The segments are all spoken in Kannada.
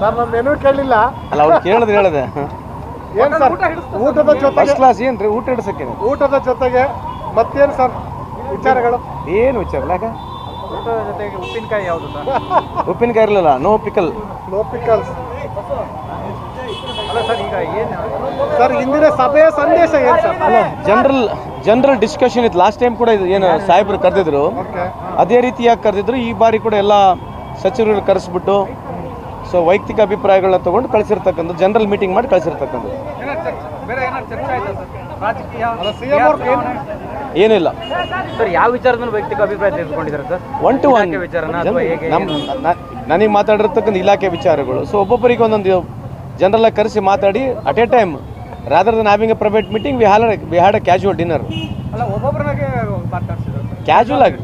ಸರ್ ಮೆನು ಕೇಳಲಿಲ್ಲ ಅಲ್ಲ ಅವ್ರು ಕೇಳಿದ್ರೆ ಹೇಳಿದೆ. ಏನು ಸರ್ ಊಟದ ಫಸ್ಟ್ ಜೊತೆಗೆ ಕ್ಲಾಸ್ ಏನ್ರಿ? ಊಟ ಹಿಡ್ಸಕ್ಕೆ ಊಟದ ಜೊತೆಗೆ ಮತ್ತೇನು ಸರ್ ವಿಚಾರಗಳು? ಏನು ವಿಚಾರ ಯಾಕ? ಊಟದ ಜೊತೆಗೆ ಉಪ್ಪಿನಕಾಯಿ ಯಾವುದು ಸರ್? ಉಪ್ಪಿನಕಾಯಿ ಇರಲಿಲ್ಲ ನೋ ಪಿಕಲ್ ನೋ ಪಿಕಲ್ಸ್ ಅಲ್ಲ ಸರ್ ಈಗ ಏನು ಸರ್ ಇಂದಿನ ಸಭೆಯ ಸಂದೇಶ ಏನು ಸರ್? ಅಲ್ಲ ಜನರಲ್ ಜನರಲ್ ಡಿಸ್ಕಷನ್ ಇತ್ತು. ಲಾಸ್ಟ್ ಟೈಮ್ ಕೂಡ ಇದು ಏನು ಸಾಹೇಬರು ಕರೆದಿದ್ರು. ಅದೇ ರೀತಿಯಾಗಿ ಕರೆದಿದ್ರು. ಈ ಬಾರಿ ಕೂಡ ಎಲ್ಲ ಸಚಿವರು ಕರೆಸ್ಬಿಟ್ಟು ಸೊ ವೈಯಕ್ತಿಕ ಅಭಿಪ್ರಾಯಗಳನ್ನ ತಗೊಂಡು ಕಳಿಸಿರ್ತಕ್ಕಂಥ ಜನರಲ್ ಮೀಟಿಂಗ್ ಮಾಡಿ ಕಳಿಸಿರ್ತಕ್ಕಂಥ ಏನಾದ್ರು ಬೇರೆ ಏನಾದ್ರು ಚರ್ಚೆ ಆಯ್ತಾ ಸರ್ ರಾಜಕೀಯ ಅಲ್ಲ ಸಿಎಂ ಅವ್ರು ಏನು? ಏನಿಲ್ಲ. ಸರ್ ಯಾವ ವಿಚಾರದಲ್ಲಿ ಮೇಲೆ ವೈಯಕ್ತಿಕ ಅಭಿಪ್ರಾಯ ತೆಗೆದುಕೊಂಡಿದ್ದಾರೆ ಸರ್? ಒನ್ ಟು ಒನ್ ವಿಚಾರ ವಿಚಾರನ ಅಥವಾ ಹೇಗೆ? ನಮ್ಮ ನನಗೆ ಮಾತಾಡಿರ್ತಕ್ಕಂಥ ಇಲಾಖೆ ವಿಚಾರಗಳು. ಸೊ ಒಬ್ಬೊಬ್ಬರಿಗೆ ಒಂದೊಂದು ಜನರಲ್ಲ ಕರೆಸಿ ಮಾತಾಡಿ at a time rather than having a private meeting we had we had a casual dinner ಅಲ್ಲ ಒಬ್ಬೊಬ್ಬರಾಗೆ ಮಾತಾಡ್ಸಿದ್ರು. ಕ್ಯಾಶುವಲ್ ಆಗಿ.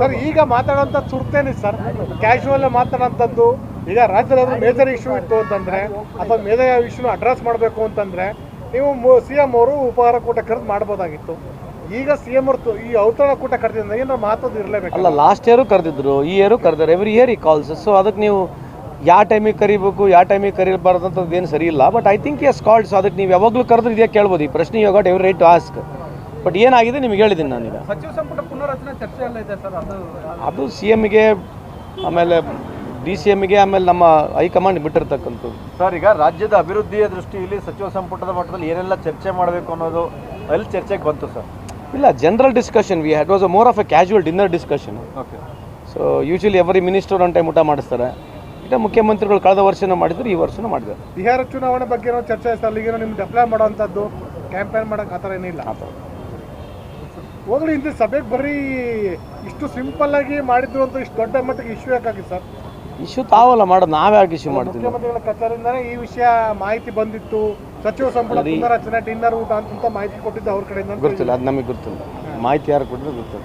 ಸರ್ ಈಗ ಮಾತಾಡೋಂಥ ತುರ್ತೇನೆ ಸರ್? ಕ್ಯಾಶುವಲ್ ಮಾತಾಡೋಂಥದ್ದು ಈಗ ರಾಜ್ಯದಲ್ಲಿ ಮೇಜರ್ ಇಶ್ಯೂ ಇತ್ತು ಅಂತಂದ್ರೆ ಅಥವಾ ಮೇಜರ್ ಇಶ್ಯೂನ ಅಡ್ರೆಸ್ ಮಾಡಬೇಕು ಅಂತಂದ್ರೆ ನೀವು ಸಿ ಎಂ ಅವರು ಉಪಹಾರ ಕೂಟ ಕರೆದು ಮಾಡ್ಬೋದಾಗಿತ್ತು. ಈಗ ಸಿ ಎಂ ಅವರು ಈ ಔತಣ ಕೂಟ ಕರೆದಿದ್ದ ಏನಾದ್ರು ಮಹತ್ವದ್ದು ಇರಲೇಬೇಕು. ಅಲ್ಲ ಲಾಸ್ಟ್ ಇಯರು ಕರೆದಿದ್ರು ಈ ಇಯರು ಕರೆದಾರೆ ಎವ್ರಿ ಇಯರ್ ಈ ಕಾಲ್ಸ್ ಸೊ ಅದಕ್ಕೆ ನೀವು ಯಾವ ಟೈಮಿಗೆ ಕರಿಬೇಕು ಯಾವ ಟೈಮಿಗೆ ಕರಿಬಾರ್ದು ಅಂತದ್ದು ಏನು ಸರಿ ಇಲ್ಲ. But I think is calls so ಅದಕ್ಕೆ ನೀವು ಯಾವಾಗಲೂ ಕರೆದ್ರೆ ಇದೇ ಕೇಳ್ಬೋದು. ಈ ಪ್ರಶ್ನೆ you got every right to ask but ಏನಾಗಿದೆ ನಿಮ್ಗೆ ಹೇಳಿದ್ದೀನಿ ನಾನೀಗ. ಸಚಿವ ಸಂಪುಟ ಅದು ಅದು ಸಿ ಎಮ್ಗೆ ಆಮೇಲೆ ಡಿ ಸಿ ಎಮ್ಗೆ ಆಮೇಲೆ ನಮ್ಮ ಹೈಕಮಾಂಡ್ ಬಿಟ್ಟಿರ್ತಕ್ಕಂಥದ್ದು. ಸರ್ ಈಗ ರಾಜ್ಯದ ಅಭಿವೃದ್ಧಿಯ ದೃಷ್ಟಿಯಲ್ಲಿ ಸಚಿವ ಸಂಪುಟದ ಮಟ್ಟದಲ್ಲಿ ಏನೆಲ್ಲ ಚರ್ಚೆ ಮಾಡಬೇಕು ಅನ್ನೋದು ಅಲ್ಲಿ ಚರ್ಚೆಗೆ ಬಂತು ಸರ್? ಇಲ್ಲ general discussion we had was a more of a casual dinner discussion okay so usually every minister one time ಊಟ ಮಾಡಿಸ್ತಾರೆ. ಈಗ ಮುಖ್ಯಮಂತ್ರಿಗಳು ಕಳೆದ ವರ್ಷನೂ ಮಾಡಿದ್ರು ಈ ವರ್ಷನೂ ಮಾಡಿದ್ದಾರೆ. ಬಿಹಾರ ಚುನಾವಣೆ ಬಗ್ಗೆ ಏನೋ ಚರ್ಚೆ ಅಲ್ಲಿಗೆ ನಿಮ್ಗೆ ಅಪ್ಲೈ ಮಾಡೋವಂಥದ್ದು ಕ್ಯಾಂಪೇನ್ ಮಾಡೋಕೆ ಆ ಥರ ಏನಿಲ್ಲ. ಆ ಥರ. ಹೋಗ್ಲಿ ಇಂದ ಸಭೆಗೆ ಬರೀ ಇಷ್ಟು ಸಿಂಪಲ್ ಆಗಿ ಮಾಡಿದ್ರು ಅಂತ ಇಷ್ಟು ದೊಡ್ಡ ಮಟ್ಟಿಗೆ ಇಶ್ಯೂ ಯಾಕಾಗಿತ್ತು ಸರ್? ಇಶ್ಯೂ ತಾವಲ್ಲ ಮಾಡೋದು ನಾವೇ ಯಾಕೆ ಇಶ್ಯೂ ಮಾಡ್ತೀವಿ. ಮುಖ್ಯಮಂತ್ರಿಗಳ ಕಚೇರಿಯಿಂದಾನೇ ಈ ವಿಷಯ ಮಾಹಿತಿ ಬಂದಿತ್ತು. ಸಚಿವ ಸಂಪುಟ ಪುನರಚನೆ ಡಿನ್ನರ್ ಊಟ ಅಂತ ಮಾಹಿತಿ ಕೊಟ್ಟಿದ್ದು ಅವ್ರ ಕಡೆಯಿಂದ ಗೊತ್ತಿಲ್ಲ ಅದು ನಮಗೆ ಗೊತ್ತಿಲ್ಲ. ಮಾಹಿತಿ ಯಾರು ಕೊಟ್ಟಿದ್ರೆ ಗೊತ್ತಿಲ್ಲ.